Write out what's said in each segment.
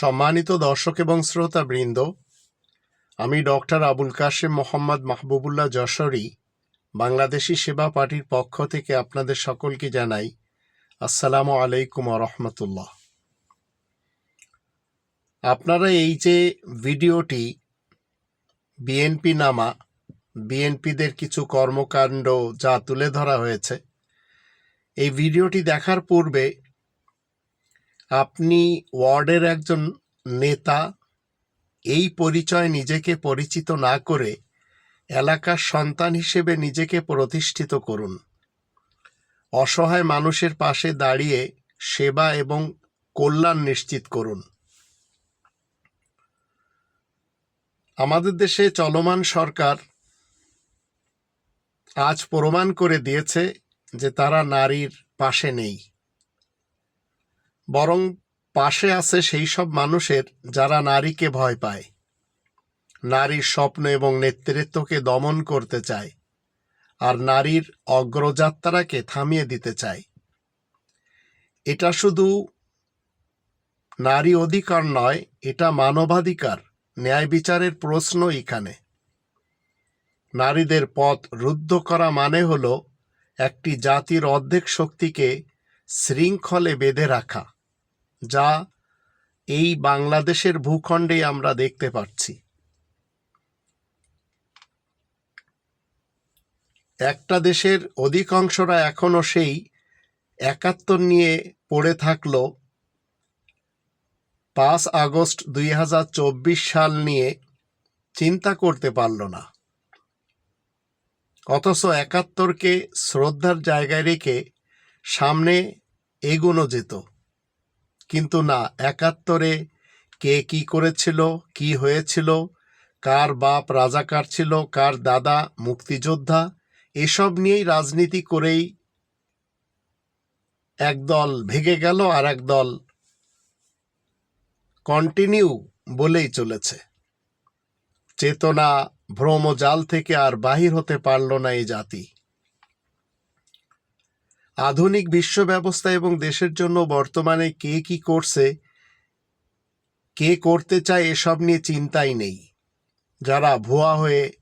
সম্মানিত দর্শক এবং শ্রোতা বৃন্দ আমি ডক্টর আবুল কাশেম মোহাম্মদ মাহবুবুল্লাহ যশোরী, বাংলাদেশি সেবা পার্টির পক্ষ থেকে আপনাদের সকলকে জানাই আসসালামু আলাইকুম রহমতুল্লাহ। আপনারা এই যে ভিডিওটি বিএনপি নামা বিএনপিদের কিছু কর্মকাণ্ড যা তুলে ধরা হয়েছে, এই ভিডিওটি দেখার পূর্বে আপনি ওয়ার্ডের একজন নেতা, এই পরিচয় নিজেকে পরিচিত না করে এলাকার সন্তান হিসেবে নিজেকে প্রতিষ্ঠিত করুন। অসহায় মানুষের পাশে দাঁড়িয়ে সেবা এবং কল্যাণ নিশ্চিত করুন। আমাদের দেশে চলমান সরকার আজ প্রমাণ করে দিয়েছে যে তারা নারীর পাশে নেই। বরং পাশে আছে সেই সব মানুষের যারা নারীকে ভয় পায়। নারীর স্বপ্ন এবং নেতৃত্বকে দমন করতে চায় আর নারীর অগ্রযাত্রাকে থামিয়ে দিতে চায়। এটা শুধু নারী অধিকার নয়, এটা মানবাধিকার, ন্যায় বিচারের প্রশ্ন এখানে। নারীদের পথ রুদ্ধ করা মানে হল একটি জাতির অর্ধেক শক্তিকে শৃঙ্খলে বেঁধে রাখা। যা এই বাংলাদেশের ভূখণ্ডে আমরা দেখতে পাচ্ছি। একটা দেশের অধিকাংশরা এখনও সেই একাত্তর নিয়ে পড়ে থাকল। পাঁচ আগস্ট দুই হাজার চব্বিশ সাল নিয়ে চিন্তা করতে পারল না। অথচ একাত্তরকে শ্রদ্ধার জায়গায় রেখে সামনে এগোনো যেত। কিন্তু না, একাত্তরে কে কি করেছিল, কি হয়েছিল, কার বাপ রাজাকার ছিল, কার দাদা মুক্তিযোদ্ধা, এসব নিয়েই রাজনীতি করেই একদল ভেঙে গেল আর একদল কন্টিনিউ বলেই চলেছে। চেতনা ভ্রমজাল থেকে আর বাহির হতে পারল না এই জাতি। আধুনিক বিশ্ব ব্যবস্থা এবং দেশের জন্য বর্তমানে কে কি করছে, কে করতে চায় এসব নিয়ে চিন্তাই নেই। যারা ভুয়া হয়ে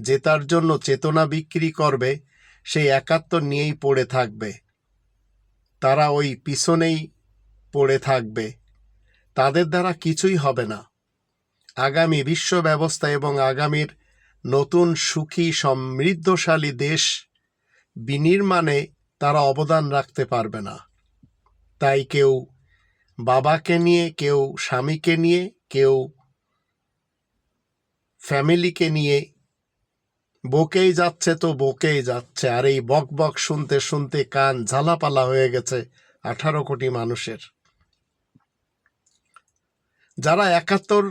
জেতার জন্য চেতনা বিক্রি করবে, সেই একাত্তর নিয়েই পড়ে থাকবে। তারা ওই পিছনেই পড়ে থাকবে। তাদের দ্বারা কিছুই হবে না। আগামী বিশ্ব ব্যবস্থা এবং আগামীর নতুন সুখী সমৃদ্ধশালী দেশ বিনির্মাণে তারা অবদান রাখতে পারবে না। তাই কেউ বাবাকে নিয়ে, কেউ স্বামীকে নিয়ে, কেউ ফ্যামিলিকে নিয়ে, বকেই যাচ্ছে তো বকেই যাচ্ছে। আর এই বক বক শুনতে শুনতে কান ঝালাপালা হয়ে গেছে আঠারো কোটি মানুষের। যারা একাত্তর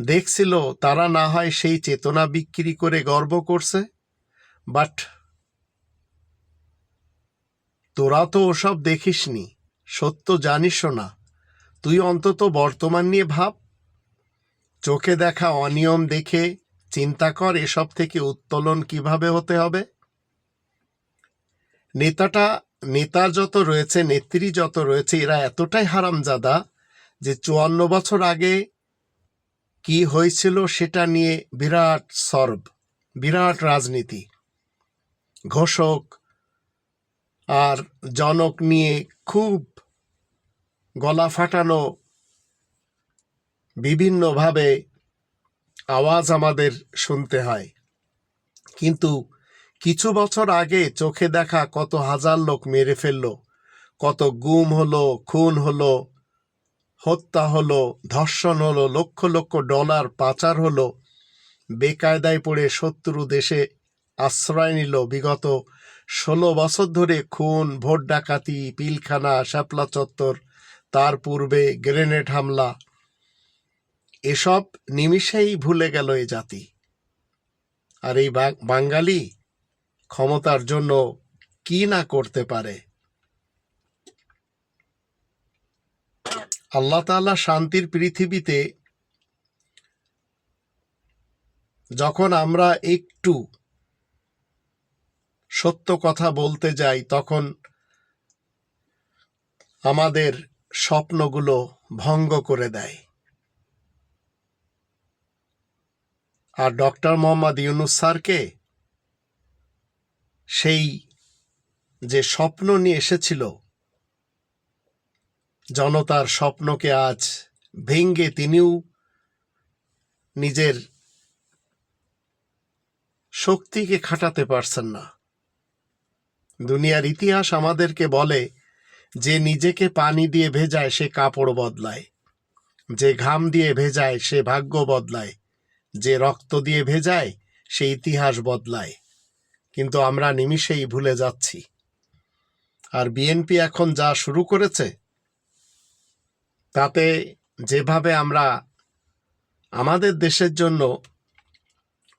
দেখছিল, তারা না হয় সেই চেতনা বিক্রি করে গর্ব করছে, বাট তোরা তো ওসব দেখিসনি। সত্য জানিসও না। তুই অন্তত বর্তমান নিয়ে ভাব। চোখে দেখা অনিয়ম দেখে চিন্তা কর এসব থেকে উত্তোলন কীভাবে হতে হবে। নেতাটা, নেতা যত রয়েছে, নেত্রী যত রয়েছে, এরা এতটাই হারামজাদা যে চুয়ান্ন বছর আগে কি হয়েছিল সেটা নিয়ে বিরাট সর্ব, বিরাট রাজনীতি। ঘোষক আর জনক নিয়ে খুব গলা ফাটানো বিভিন্নভাবে আওয়াজ আমাদের শুনতে হয়। কিন্তু কিছু বছর আগে চোখে দেখা কত হাজার লোক মেরে ফেলল, কত গুম হলো, খুন হলো, হত্যা হলো, ধর্ষণ হলো, লক্ষ লক্ষ ডলার পাচার হলো। বেকায়দায় পড়ে শত্রু দেশে আশ্রয় নিল বিগত ষোলো বছর ধরে খুন, ভোট ডাকাতি, পিলখানা শাপলা চত্বর, তার পূর্বে গ্রেনেড হামলা। এসব নিমিষেই ভুলে গেল এই জাতি। আর এই বাঙালি ক্ষমতার জন্য কি না করতে পারে? আল্লাহ তাআলা শান্তির পৃথিবীতে যখন আমরা একটু সত্য কথা বলতে যাই, তখন আমাদের স্বপ্নগুলো ভঙ্গ করে দেয়। আর ডক্টর মোহাম্মদ ইউনুস স্যারকে সেই যে স্বপ্ন নিয়ে এসেছিল, জনতার স্বপ্নকে আজ ভেঙ্গে তিনিও নিজের শক্তিকে খাটাতে পারছেন না। দুনিয়ার ইতিহাস আমাদেরকে বলে, যে নিজেকে পানি দিয়ে ভেজায় সে কাপড় বদলায়, যে ঘাম দিয়ে ভেজায় সে ভাগ্য বদলায়, যে রক্ত দিয়ে ভেজায় সে ইতিহাস বদলায়। কিন্তু আমরা নিমিষেই ভুলে যাচ্ছি। আর বিএনপি এখন যা শুরু করেছে, তাতে যেভাবে আমরা আমাদের দেশের জন্য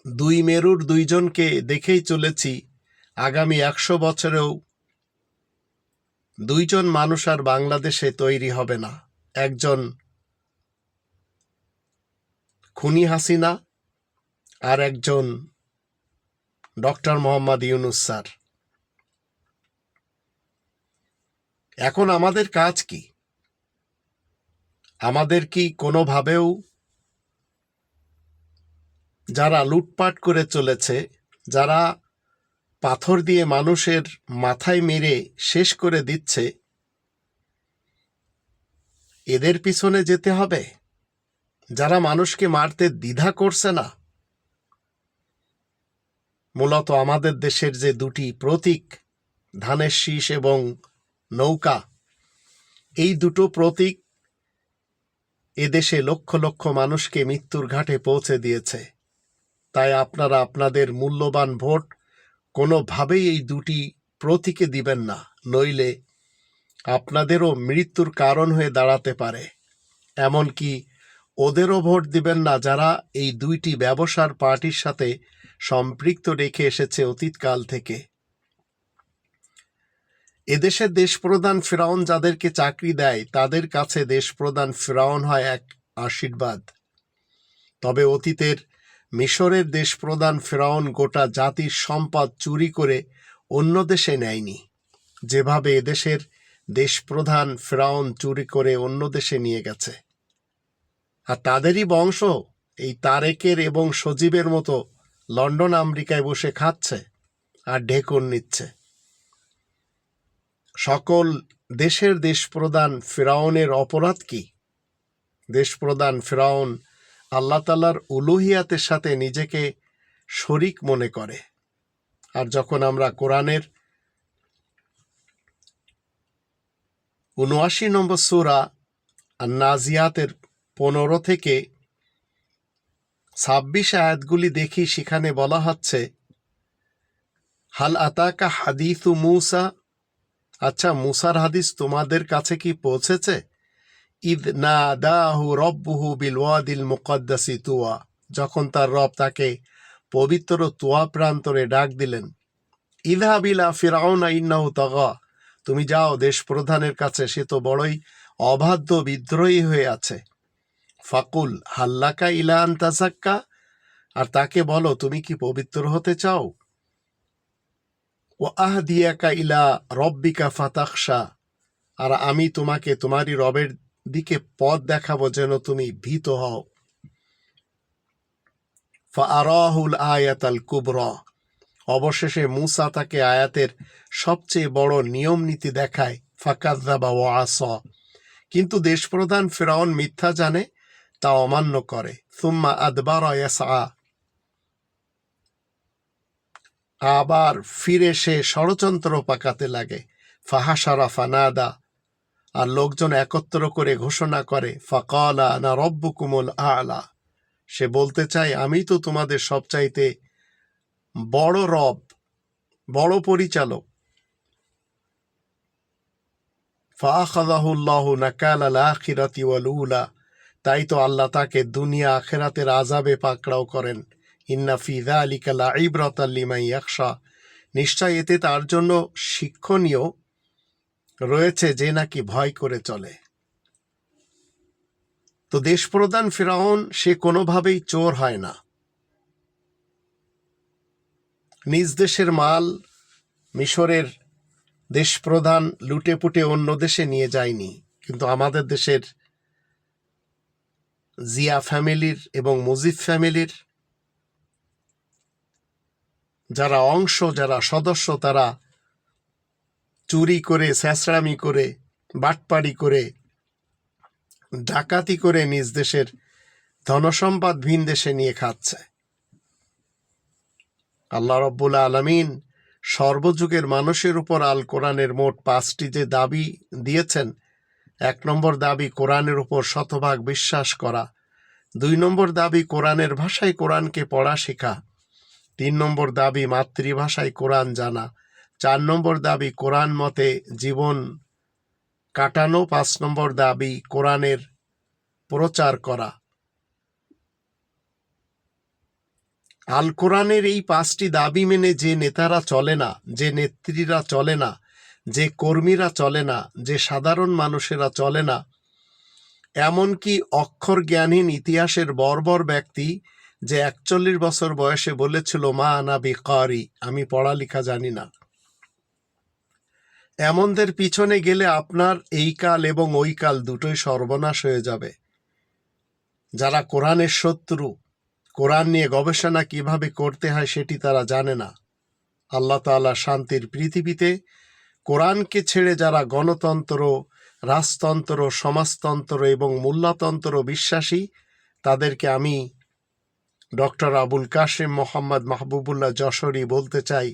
দুই মেরুর দুইজনকে দেখেই চলেছি আগামী একশো বছরেও দুইজন মানুষ আর বাংলাদেশে তৈরি হবে না। একজন খুনি হাসিনা আর একজন ডক্টর মোহাম্মদ ইউনুস স্যার। এখন আমাদের কাজ কি? আমাদের কি কোনোভাবেও যারা লুটপাট করে চলেছে, যারা পাথর দিয়ে মানুষের মাথায় মেরে শেষ করে দিচ্ছে। এদের পিছনে যেতে হবে। যারা মানুষকে মারতে দ্বিধা করছে না। মূলত আমাদের দেশের যে দুটি প্রতীক, ধানের শীষ এবং নৌকা, এই দুটো প্রতীক এদেশে লক্ষ লক্ষ মানুষকে মৃত্যুর ঘাটে পৌঁছে দিয়েছে। তাই আপনারা আপনাদের মূল্যবান ভোট কোনোভাবেই এই দুটি প্রতীকে দিবেন না, নইলে আপনাদেরও মৃত্যুর কারণ হয়ে দাঁড়াতে পারে। এমনকি ওদেরও ভোট দিবেন না যারা এই দুইটি ব্যবসার পার্টির সাথে সম্পৃক্ত রেখে এসেছে অতীতকাল থেকে। এদেশের দেশপ্রধান ফেরাউন যাদেরকে চাকরি দেয়, তাদের কাছে দেশপ্রধান ফেরাউন হয় এক আশীর্বাদ। তবে অতীতের মিশরের দেশপ্রধান ফেরাউন গোটা জাতির সম্পদ চুরি করে অন্য দেশে নেয়নি। যেভাবে এদেশের দেশপ্রধান ফেরাউন চুরি করে অন্য দেশে নিয়ে গেছে। আর তাদেরই বংশ এই তারেকের এবং সজীবের মতো লন্ডন, আমেরিকায় বসে খাচ্ছে আর ঢেকুর নিচ্ছে। সকল দেশের দেশপ্রধান ফেরাউনের অপরাধ কি? দেশপ্রধান ফেরাউন আল্লাহ তালার উলুহিয়াতের সাথে নিজেকে শরিক মনে করে। আর যখন আমরা কোরআনের উনআশি নম্বর সুরা আর নাজিয়াতের পনেরো থেকে ছাব্বিশ আয়াতগুলি দেখি, সেখানে বলা হচ্ছে, হাল আতাকা হাদিসু মুসা? আচ্ছা মুসার হাদিস তোমাদের কাছে কি পৌঁছেছে? ইদ না দাহু রব্বুহু বিল ওয়াদিল মুকদ্দাসি তুয়া। যখন তার রব তাকে পবিত্র তুয়া প্রান্তরে ডাক দিলেন ইদহা বিলা ফিরাউনা ইন্নাহু তগা। তুমি যাও, দেশ প্রধানের কাছে, সে তো বড়ই অবাধ্য, বিদ্রোহী হয়ে আছে। ফাকুল, হাল্লাকা ইলা আন্তাজাক্কা আর তাকে বলো, তুমি কি পবিত্র হতে চাও? ও আহ দিয়াকা ইলা রব্বিকা ফাতাকশা আর আমি তোমাকে, তোমারই রবের দিকে পথ দেখাবো যেন তুমি ভীত হও। ফারাহুল আয়াত আল কুবর। অবশেষে মুসা তাকে আয়াতের সবচেয়ে বড় নিয়ম নীতি দেখায় ফাকাদ্দাবা ও আস। কিন্তু দেশপ্রধান ফেরাউন মিথ্যা জানে, তা অমান্য করে। সুম্মা আদবার আবার ফিরে সে ষড়যন্ত্র পাকাতে লাগে। ফাহাসারা ফানাদা। আর লোকজন একত্র করে ঘোষণা করে, ফাকালা না রব্বু কুমল আলা। সে বলতে চায়, আমি তো তোমাদের সবচাইতে বড় রব, বড় পরিচালক। ফাখাদাহুল্লাহ নাকাল আল আখিরাতি ওয়াল উলা তাই তো আল্লাহ তাকে দুনিয়া আখেরাতের আজাবে পাকড়াও করেন। ইন্না ফি যালিকা লাইব্রাতাল লিমান ইয়াখশা। নিশ্চয় এতে তার জন্য শিক্ষণীয় রয়েছে যে নাকি ভয় করে চলে। তো দেশপ্রধান ফেরাউন সে কোনোভাবেই চোর হয় না। নিজ দেশের মাল মিশরের দেশপ্রধান লুটে পুটে অন্য দেশে নিয়ে যায়নি, কিন্তু আমাদের দেশের জিয়া ফ্যামিলির এবং মুজিব ফ্যামিলির যারা অংশ, যারা সদস্য, তারা চুরি করে স্যাঁচড়ামি করে, বাটপাড়ি করে, ডাকাতি করে নিজ দেশের ধনসম্পদ ভিন দেশে নিয়ে খাচ্ছে। আল্লাহ রব্বুল আলমিন সর্বযুগের মানুষের উপর আল কোরআনের মোট পাঁচটি যে দাবি দিয়েছেন, এক নম্বর দাবি কোরআনের উপর শতভাগ বিশ্বাস করা, দুই নম্বর দাবি কোরআনের ভাষায় কোরআনকে পড়া শেখা, তিন নম্বর দাবি মাতৃভাষায় কোরআন জানা চার নম্বর দাবি, কোরআন মতে জীবন কাটানো। পাঁচ নম্বর দাবি, কোরআনের প্রচার করা। আল কোরআনের এই পাঁচটি দাবি মেনে যে নেতারা চলে না, যে নেত্রীরা চলে না, যে কর্মীরা চলে না, যে সাধারণ মানুষেরা চলে না, এমনকি অক্ষর জ্ঞানহীন ইতিহাসের বর্বর ব্যক্তি যে একচল্লিশ বছর বয়সে বলেছিল, মা আনাবি কারি আমি পড়ালেখা জানি না। এমনদের পিছনে গেলে আপনার এই কাল এবং ওই কাল দুটোই সর্বনাশ হয়ে যাবে। যারা কোরআনের শত্রু, কোরআন নিয়ে গবেষণা কীভাবে করতে হয় সেটি তারা জানে না। আল্লাহ তাআলা শান্তির পৃথিবীতে কোরআনকে ছেড়ে যারা গণতন্ত্র, রাজতন্ত্র, সমাজতন্ত্র এবং মূল্যতন্ত্র বিশ্বাসী, তাদেরকে আমি ডক্টর আবুল কাশেম মোহাম্মদ মাহবুবুল্লাহ যশোরী বলতে চাই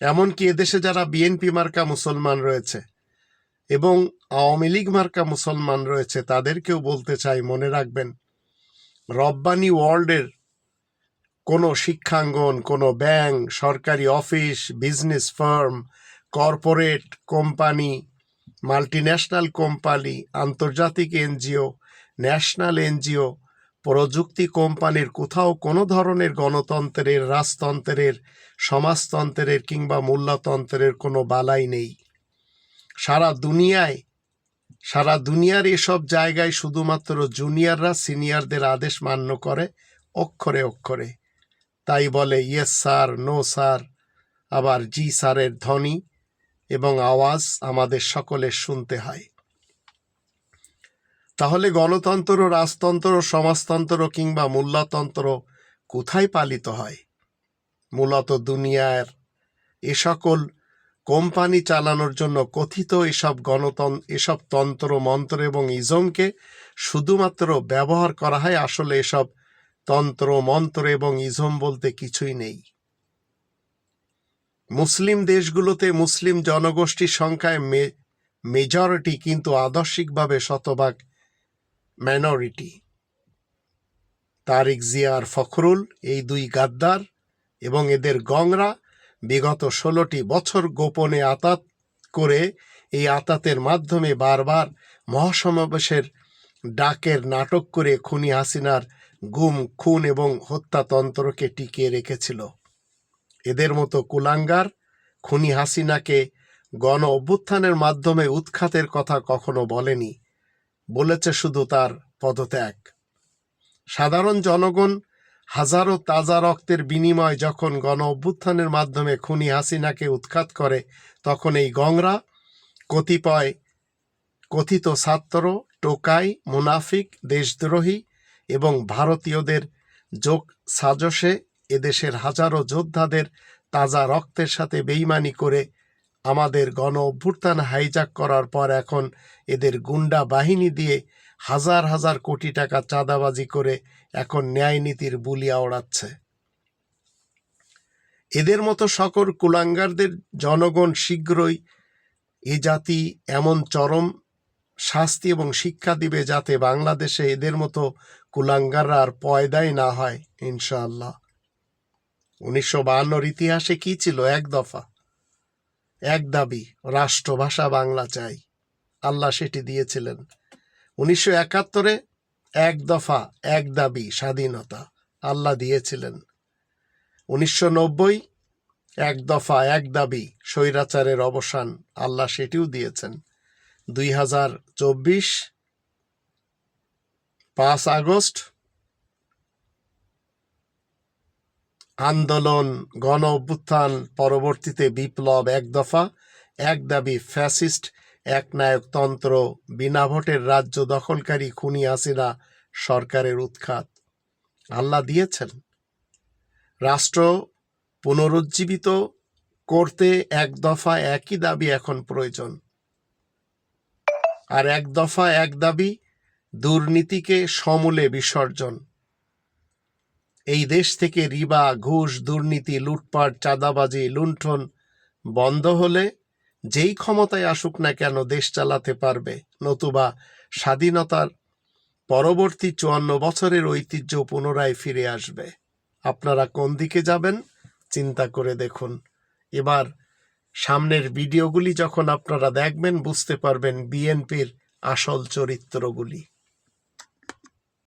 এমনকি এদেশে যারা বিএনপি মার্কা মুসলমান রয়েছে এবং আওয়ামী লীগ মার্কা মুসলমান রয়েছে, তাদেরকেও বলতে চাই, মনে রাখবেন, রব্বানি ওয়ার্ল্ডের কোনো শিক্ষাঙ্গন, কোনো ব্যাংক, সরকারি office, business firm, corporate company, multinational company, আন্তর্জাতিক এনজিও, ন্যাশনাল এনজিও প্রযুক্তি কোম্পানির কোথাও কোনো ধরনের গণতন্ত্রের, রাজতন্ত্রের, সমাজতন্ত্রের কিংবা মূল্যতন্ত্রের কোনো বালাই নেই। সারা দুনিয়ায়, সারা দুনিয়ার এসব জায়গায় শুধুমাত্র জুনিয়ররা সিনিয়রদের আদেশ মান্য করে অক্ষরে অক্ষরে। তাই বলে, ইয়েস স্যার, নো স্যার। আবার, জি স্যারের ধ্বনি এবং আওয়াজ আমাদের সকলের শুনতে হয়। তাহলে গণতন্ত্র, রাজতন্ত্র, সমাজতন্ত্র কিংবা মূল্যতন্ত্র কোথায় পালিত হয়? মূলত দুনিয়ার এ সকল কোম্পানি চালানোর জন্য কথিত এসব গণতন্ত্র এসব তন্ত্র, মন্ত্র এবং ইজমকে শুধুমাত্র ব্যবহার করা হয়। আসলে এসব তন্ত্র, মন্ত্র এবং ইজম বলতে কিছুই নেই। মুসলিম দেশগুলোতে মুসলিম জনগোষ্ঠীর সংখ্যায় মেজরিটি কিন্তু আদর্শিকভাবে শতভাগ মাইনরিটি তারিক জিয়ার ফখরুল, এই দুই গাদ্দার এবং এদের গংরা বিগত ষোলোটি বছর গোপনে আতাত করে এই আতাতের মাধ্যমে বারবার মহাসমাবেশের ডাকের নাটক করে খুনি হাসিনার গুম, খুন এবং হত্যাতন্ত্রকে টিকিয়ে রেখেছিল। এদের মতো কুলাঙ্গার খুনি হাসিনাকে গণ অভ্যুত্থানের মাধ্যমে উৎখাতের কথা কখনো বলেনি। বলেছে শুধু তার পদত্যাগ। সাধারণ জনগণ হাজারো তাজা রক্তের বিনিময় যখন গণ অভ্যুত্থানের মাধ্যমে খুনি হাসিনাকে উৎখাত করে, তখন এই গংরা, কতিপয় কথিত ছাত্র টোকাই, মুনাফিক, দেশদ্রোহী এবং ভারতীয়দের যোগ সাজসে এদেশের হাজারো যোদ্ধাদের তাজা রক্তের সাথে বেইমানি করে আমাদের গণ অভ্যুত্থান হাইজাক করার পর এখন এদের গুন্ডা বাহিনী দিয়ে হাজার হাজার কোটি টাকা চাঁদাবাজি করে এখন ন্যায় নীতির বুলিয়া ওড়াচ্ছে। এদের মতো সকল কুলাঙ্গারদের জনগণ শীঘ্রই এ জাতি এমন চরম শাস্তি এবং শিক্ষা দিবে যাতে বাংলাদেশে এদের মতো কুলাঙ্গাররা আর পয়দাই না হয়, ইনশাআল্লাহ। উনিশশো বাহান্নর ইতিহাসে কি ছিল? এক দফা। এক দাবি, রাষ্ট্রভাষা বাংলা চাই। আল্লাহ সেটি দিয়েছিলেন। উনিশশো একাত্তরে এক দফা, এক দাবি, স্বাধীনতা আল্লাহ দিয়েছিলেন। উনিশশো নব্বই, এক দফা, এক দাবি, স্বৈরাচারের অবসান আল্লাহ সেটিও দিয়েছেন। দুই হাজার চব্বিশ পাঁচ আগস্ট আন্দোলন গণ অভ্যুত্থান পরবর্তীতে বিপ্লব এক দফা, এক দাবি ফ্যাসিস্ট একনায়কতন্ত্র বিনা ভোটের রাজ্য দখলকারী খুনি হাসিনা সরকারের উৎখাত। আল্লাহ দিয়েছেন। রাষ্ট্র পুনরুজ্জীবিত করতে এক দফা একই দাবি এখন প্রয়োজন। আর এক দফা এক দাবি দুর্নীতিকে সমূলে বিসর্জন। এই দেশ থেকে রিবা, ঘুষ, দুর্নীতি, লুটপাট, চাঁদাবাজি, লুণ্ঠন বন্ধ হলে যেই ক্ষমতায় আসুক না কেন দেশ চালাতে পারবে। নতুবা স্বাধীনতার পরবর্তী চুয়ান্ন বছরের ঐতিহ্য পুনরায় ফিরে আসবে। আপনারা কোন দিকে যাবেন, চিন্তা করে দেখুন। এবার সামনের ভিডিওগুলি যখন আপনারা দেখবেন, বুঝতে পারবেন বিএনপির আসল চরিত্রগুলি।